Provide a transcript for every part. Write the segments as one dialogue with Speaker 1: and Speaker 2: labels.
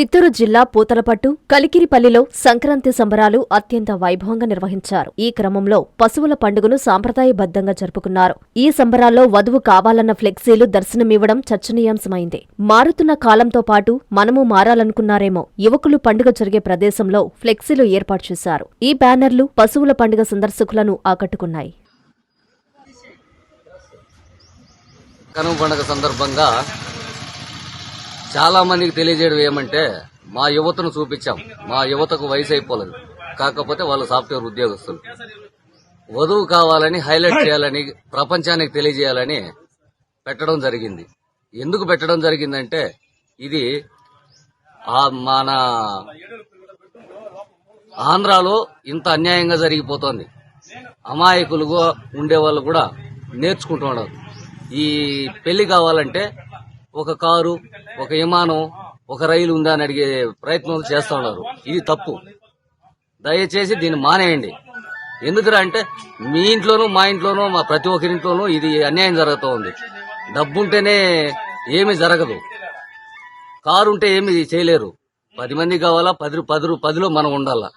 Speaker 1: చిత్తూరు జిల్లా పూతలపట్టు కలికిరిపల్లిలో సంక్రాంతి సంబరాలు అత్యంత వైభవంగా నిర్వహించారు. ఈ క్రమంలో పశువుల పండుగను సాంప్రదాయబద్ధంగా జరుపుకున్నారు. ఈ సంబరాల్లో వధువు కావాలన్న ఫ్లెక్సీలు దర్శనమివ్వడం చర్చనీయాంశమైంది. మారుతున్న కాలంతో పాటు మనము మారాలనుకున్నారేమో యువకులు పండుగ జరిగే ప్రదేశంలో ఫ్లెక్సీలు ఏర్పాటు చేశారు. ఈ బ్యానర్లు పశువుల పండుగ సందర్శకులను ఆకట్టుకున్నాయి.
Speaker 2: కనుమ పండుగ సందర్భంగా చాలా మందికి తెలియజేయడం ఏమంటే మా యువతను చూపించాం. మా యువతకు వయసు అయిపోలేదు. కాకపోతే వాళ్ళు సాఫ్ట్వేర్ ఉద్యోగస్తులు. వధువు కావాలని హైలైట్ చేయాలని ప్రపంచానికి తెలియజేయాలని పెట్టడం జరిగింది. ఎందుకు పెట్టడం జరిగిందంటే ఇది మన ఆంధ్రాలో ఇంత అన్యాయంగా జరిగిపోతోంది. అమాయకులుగా ఉండేవాళ్ళు కూడా నేర్చుకుంటున్నారు ఈ పెళ్ళి కావాలంటే ఒక కారు ఒక విమానం ఒక రైలు ఉందా అని అడిగే ప్రయత్నం చేస్తా ఉన్నారు. ఇది తప్పు. దయచేసి దీన్ని మానేయండి. ఎందుకురా అంటే మీ ఇంట్లోనూ మా ఇంట్లోనూ మా ప్రతి ఒక్కరింట్లోనూ ఇది అన్యాయం జరుగుతూ ఉంది. డబ్బుంటేనే ఏమీ జరగదు. కారు ఉంటే ఏమి చేయలేరు. పది మంది కావాలా పది పది పదిలో మనం ఉండాలా?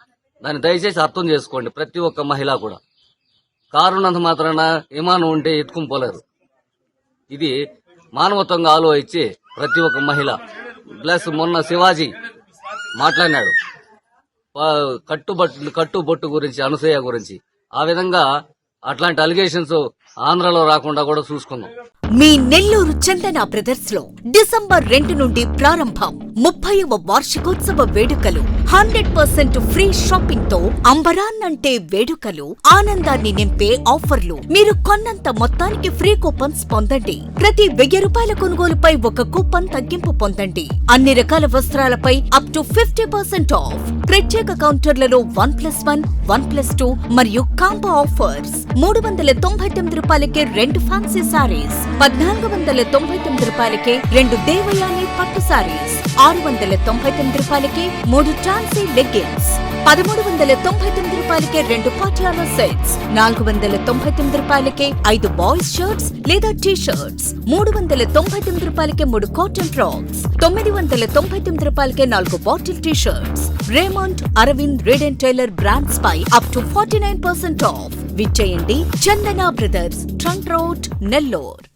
Speaker 2: దాన్ని దయచేసి అర్థం చేసుకోండి ప్రతి ఒక్క మహిళ కూడా. కారు ఉన్నంత మాత్రాన విమానం ఉంటే ఎత్తుకుని పోలేరు. ఇది మానవత్వంగా ఆలోచించి ప్రతి ఒక్క మహిళ ప్లస్ మొన్న శివాజీ మాట్లాడినాడు. కట్టుబట్టు కట్టుబొట్టు గురించి అనసూయ గురించి. ఆ విధంగా అట్లాంటి అలిగేషన్స్ ఆంధ్రాలో రాకుండా కూడా చూసుకుందాం.
Speaker 3: మీ నెల్లూరు చందన బ్రదర్స్లో డిసెంబర్ రెండు నుండి ప్రారంభం ముప్పైవ వార్షికోత్సవ వేడుకలు. హండ్రెడ్ పర్సెంట్ ఫ్రీ షాపింగ్తో అంబరాన్నంటే వేడుకలు ఆనందాన్ని నింపే ఆఫర్లు. మీరు కొన్నంత మొత్తానికి ఫ్రీ కూపన్స్ పొందండి. ప్రతి వెయ్యి రూపాయల కొనుగోలుపై ఒక కూపన్ తగ్గింపు పొందండి. అన్ని రకాల వస్త్రాలపై up to fifty percent off ప్రత్యేక కౌంటర్లలో one plus one one plus two మరియు కాంబో ఆఫర్స్. మూడు వందల తొంభై తొమ్మిది రూపాయలకే రెండు ఫ్యాన్సీ సారీస్ పద్నాలుగు వందల తొంభై తొమ్మిది రూపాయలకే రెండు దేవయాని పట్టు సారీస్ ఆరు వందల తొంభై తొమ్మిది రూపాయలకే మూడు ట్రాన్సీ లెగ్గిన్స్ పదమూడు వందల తొంభై తొమ్మిది రూపాయలకే రెండు పాటియాలా సెట్స్ నాలుగు వందల తొంభై తొమ్మిది రూపాయలకే ఐదు బాయ్స్ షర్ట్స్ లేదా టీ షర్ట్స్ మూడు వందల తొంభై తొమ్మిది రూపాయలకే మూడు కాటన్ ఫ్రాక్స్ తొమ్మిది వందల తొంభై తొమ్మిది రూపాయలకే నాలుగు bottle T shirts Raymond Arvind red and Taylor brands pi up to forty nine percent off విచ్చేయండి. Chandana brothers trunk road Nellore.